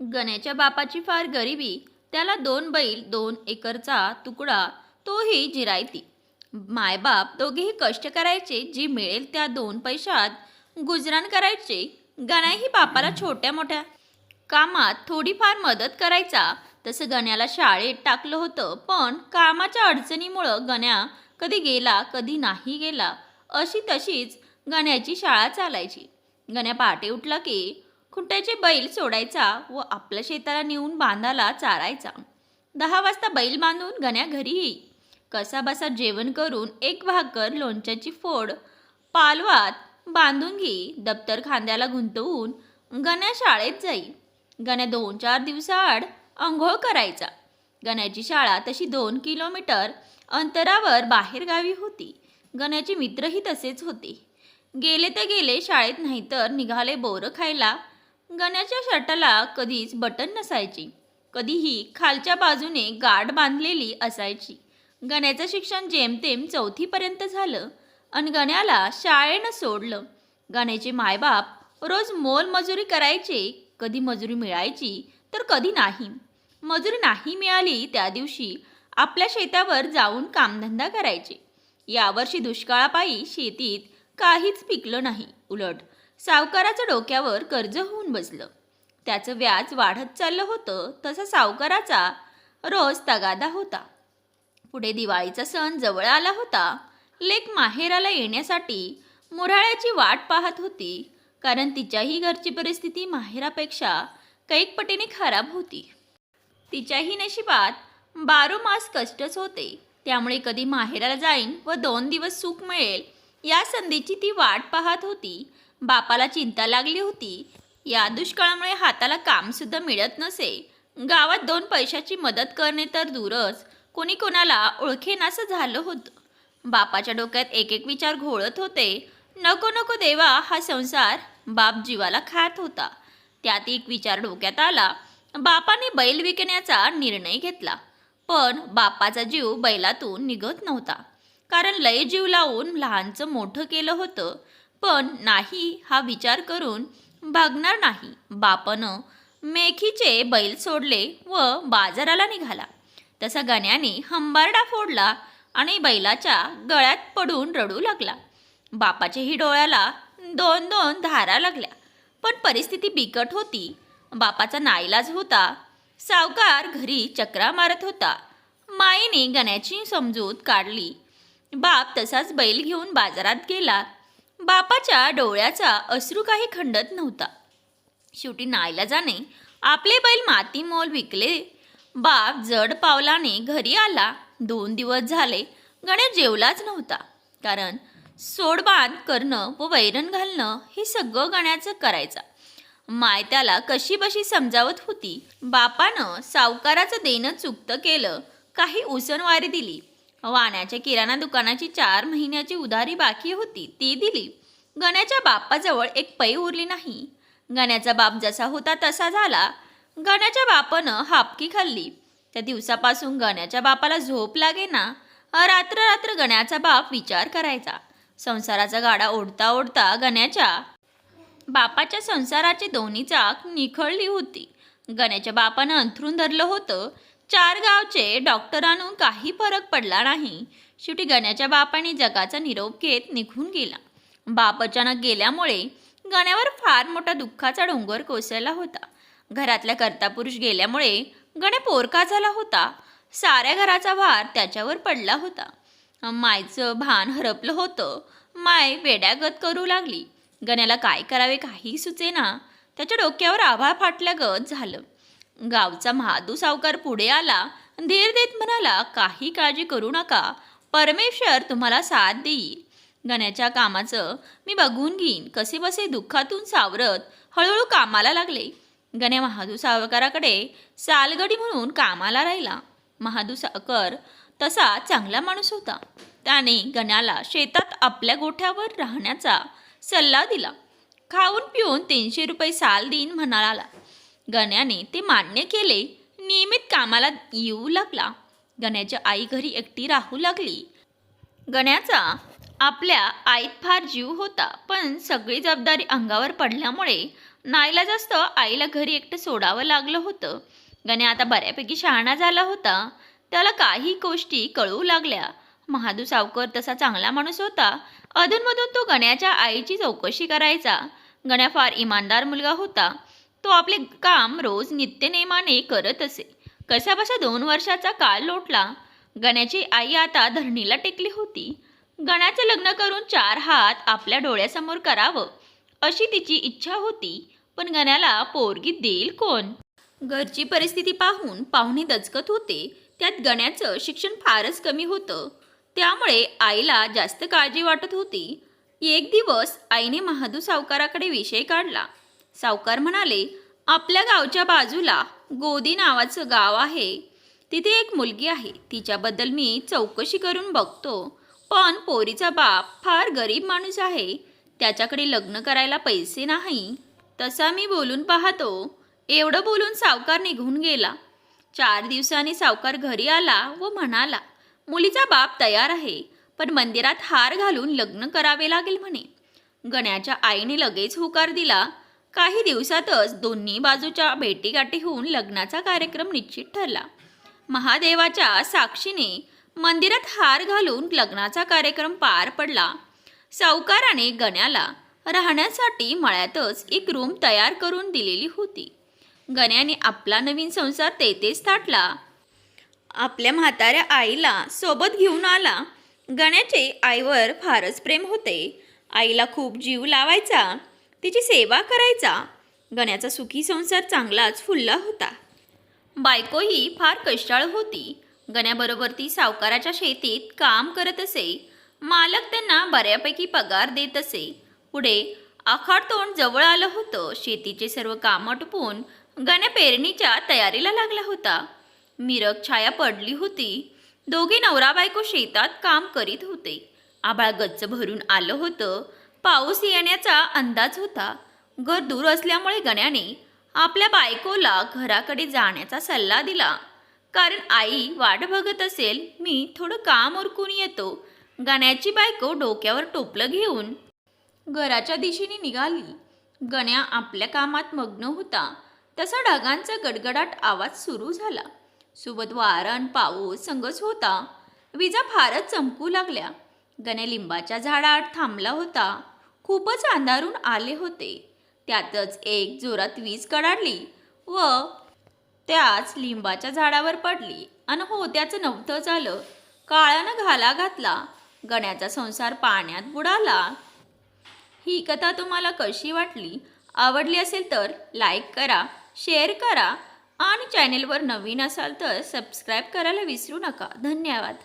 गण्याच्या बापाची फार गरिबी त्याला दोन बैल दोन एकरचा तुकडा तोही जिरायती. मायबाप दोघेही कष्ट करायचे जे मिळेल त्या दोन पैशात गुजराण करायचे. गण्याही बापाला छोट्या मोठ्या कामात थोडीफार मदत करायचा. तसं गण्याला शाळेत टाकलं होतं पण कामाच्या अडचणीमुळं गण्या कधी गेला कधी नाही गेला. अशी तशीच गण्याची शाळा चालायची. गण्या पहाटे उठला की खुंट्याचे बैल सोडायचा व आपल्या शेताला नेऊन बांधाला चारायचा. दहा वाजता बैल बांधून गण्या घरी येई. कसा बसा जेवण करून एक भाकर लोणच्याची फोड पालवात बांधून घेई. दप्तर खांद्याला गुंतवून गण्या शाळेत जाई. गण्या दोन चार दिवसाआड आंघोळ करायचा. गण्याची शाळा तशी दोन किलोमीटर अंतरावर बाहेरगावी होती. गण्याचे मित्रही तसेच होते. गेले तर गेले शाळेत नाहीतर निघाले बोरं खायला गण्याच्या शर्टाला कधीच बटन नसायची. कधीही खालच्या बाजूने गाठ बांधलेली असायची. गण्याचं शिक्षण जेमतेम चौथीपर्यंत झालं आणि गण्याला शाळेनं सोडलं. गण्याचे मायबाप रोज मोलमजुरी करायचे कधी मजुरी मिळायची तर कधी नाही. मजुरी नाही मिळाली त्या दिवशी आपल्या शेतावर जाऊन कामधंदा करायचे. यावर्षी दुष्काळापायी शेतीत काहीच पिकलं नाही. उलट सावकाराचं डोक्यावर कर्ज होऊन बसलं. त्याचं व्याज वाढत चाललं होतं तसा सावकाराचा रोज तगादा होता. पुढे दिवाळीचा सण जवळ आला होता. लेक माहेराला येण्यासाठी मुराळ्याची वाट पाहत होती कारण तिच्याही घरची परिस्थिती माहेरापेक्षा कैक पटीने खराब होती. तिच्याही नशिबात बारो मास कष्टच होते. त्यामुळे कधी माहेराला जाईन व दोन दिवस सुख मिळेल या संधीची ती वाट पाहत होती बापाला चिंता लागली होती. या दुष्काळामुळे हाताला कामसुद्धा मिळत नसे. गावात दोन पैशाची मदत करणे तर दूरच. कोणी कोणाला ओळखेनासं झालं होतं. बापाच्या डोक्यात एक एक विचार घोळत होते. नको नको देवा हा संसार बाप जीवाला खात होता. त्यात एक विचार डोक्यात आला. बापाने बैल विकण्याचा निर्णय घेतला. पण बापाचा जीव बैलातून निघत नव्हता. कारण लय जीव लावून लहानचं मोठं केलं होतं. पण नाही हा विचार करून भागणार नाही. बापानं मेखीचे बैल सोडले व बाजाराला निघाला. तसा गण्याने हंबारडा फोडला आणि बैलाच्या गळ्यात पडून रडू लागला. बापाच्याही डोळ्याला दोन दोन धारा लागल्या. पण परिस्थिती बिकट होती. बापाचा नाईलाज होता. सावकार घरी चक्रा मारत होता. माईने गण्याची समजूत काढली. बाप तसाच बैल घेऊन बाजारात गेला. बापाच्या डोळ्याचा अश्रू काही खंडत नव्हता. शेवटी नाईलाजाने आपले बैल माती मोल विकले. बाप जड पावलाने घरी आला. दोन दिवस झाले गणेश जेवलाच नव्हता. कारण सोडबान करणं व वैरण घालणं हे सगळं गण्याचं करायचा. माय त्याला कशी बशी समजावत होती. बापानं सावकाराचं देणं चुकतं केलं काही उसनवारी दिली. वाण्याच्या किराणा दुकानाची चार महिन्याची उधारी बाकी होती ती दिली. गण्याच्या बापाजवळ एक पै उरली नाही. गण्याचा बाप जसा होता तसा झाला. गण्याच्या बापानं हापकी खाल्ली. त्या दिवसापासून गण्याच्या बापाला झोप लागेना. रात्र रात्र गण्याचा बाप विचार करायचा. संसाराचा गाडा ओढता ओढता गण्याच्या बापाच्या संसाराची दोन्ही चाक निखळली होती. गण्याच्या बापानं अंथरून धरलं होतं. चार गावचे डॉक्टर काही फरक पडला नाही. शेवटी गण्याच्या बापाने जगाचा निरोप घेत निघून गेला. बाप अचानक गेल्यामुळे गण्यावर फार मोठा दुःखाचा डोंगर कोसळला होता. घरातल्या कर्तापुरुष गेल्यामुळे गण्या पोरका झाला होता. साऱ्या घराचा भार त्याच्यावर पडला होता. मायचं भान हरपलं होतं. माय वेड्यागत करू लागली. गण्याला काय करावे काही सुचेना. त्याच्या डोक्यावर आभाळ फाटल्यागत झालं. गावचा महादू सावकार पुढे आला धीर देत म्हणाला काही काळजी करू नका परमेश्वर तुम्हाला साथ देईल. गण्याच्या कामाचं मी बघून घेईन. कसे बसे दुःखातून सावरत हळूहळू कामाला लागले. गण्या महादू सावकाराकडे सालगडी म्हणून कामाला राहिला. महादू सावकर तसा चांगला माणूस होता. त्याने गण्याला शेतात आपल्या गोठ्यावर राहण्याचा सल्ला दिला. खाऊन पिऊन तीनशे रुपये साल देईन म्हणाला गण्याने ते मान्य केले. नियमित कामाला येऊ लागला. गण्याच्या आई घरी एकटी राहू लागली. गण्याचा आपल्या आईत फार जीव होता पण सगळी जबाबदारी अंगावर पडल्यामुळे नाईला जास्त आईला घरी एकटं सोडावं लागलं होतं. गण्या आता बऱ्यापैकी शहाणा झाला होता. त्याला काही गोष्टी कळू लागल्या. महादू सावकर तसा चांगला माणूस होता. अधूनमधून तो गण्याच्या आईची चौकशी करायचा. गण्या फार इमानदार मुलगा होता. तो आपले काम रोज नित्यनेमाने करत असे. कसाबसा दोन वर्षाचा काळ लोटला. गण्याची आई आता धरणीला टेकली होती. गण्याचं लग्न करून चार हात आपल्या डोळ्यासमोर करावं अशी तिची इच्छा होती. पण गण्याला पोरगी देईल कोण? घरची परिस्थिती पाहून पाहुणे दचकत होते. त्यात गण्याचं शिक्षण फारच कमी होतं. त्यामुळे आईला जास्त काळजी वाटत होती. एक दिवस आईने महादू सावकाराकडे विषय काढला. सावकार म्हणाले आपल्या गावच्या बाजूला गोदी नावाचं गाव आहे. तिथे एक मुलगी आहे. तिच्याबद्दल मी चौकशी करून बघतो. पण पोरीचा बाप फार गरीब माणूस आहे. त्याच्याकडे लग्न करायला पैसे नाही. तसा मी बोलून पाहतो. एवढं बोलून सावकार निघून गेला. चार दिवसांनी सावकार घरी आला व म्हणाला मुलीचा बाप तयार आहे पण मंदिरात हार घालून लग्न करावे लागेल म्हणे. गण्याच्या आईने लगेच होकार दिला. काही दिवसातच दोन्ही बाजूच्या भेटीगाठी होऊन लग्नाचा कार्यक्रम निश्चित ठरला. महादेवाच्या साक्षीने मंदिरात हार घालून लग्नाचा कार्यक्रम पार पडला. सावकाराने गण्याला राहण्यासाठी मळ्यातच एक रूम तयार करून दिलेली होती. गण्याने आपला नवीन संसार तेथेच थाटला. आपल्या म्हाताऱ्या आईला सोबत घेऊन आला. गण्याचे आईवर फारच प्रेम होते. आईला खूप जीव लावायचा. तिची सेवा करायचा. गण्याचा सुखी संसार चांगलाच फुलला होता. बायकोही फार कष्टाळ होती. गण्याबरोबर ती सावकाराच्या शेतीत काम करत असे. मालक त्यांना बऱ्यापैकी पगार देत असे. पुढे आखाड तोंड जवळ आलं होतं. शेतीचे सर्व काम आटपून गण्या पेरणीच्या तयारीला लागला होता. मिरग छाया पडली होती. दोघे नवरा बायको शेतात काम करीत होते. आभाळ गच्च भरून आलं होतं. पाऊस येण्याचा अंदाज होता. घर दूर असल्यामुळे गण्याने आपल्या बायकोला घराकडे जाण्याचा सल्ला दिला. कारण आई वाट बघत असेल मी थोडं काम उरकून येतो. गण्याची बायको डोक्यावर टोपलं घेऊन घराच्या दिशेने निघाली. गण्या आपल्या कामात मग्न होता. तसा ढगांचा गडगडाट आवाज सुरू झाला. सोबत वारण पाऊस संगच होता. विजा फारच चमकू लागल्या. गण्या लिंबाच्या झाडात थांबला होता. खूपच अंधारून आले होते. त्यातच एक जोरात वीज कडाडली व त्याच लिंबाच्या झाडावर पडली. आणि हो त्याचं नव्हतं झालं. काळानं घाला घातला. गण्याचा संसार पाण्यात बुडाला. ही कथा तुम्हाला कशी वाटली? आवडली असेल तर लाईक करा शेअर करा आणि चॅनेलवर नवीन असाल तर सबस्क्राईब करायला विसरू नका. धन्यवाद.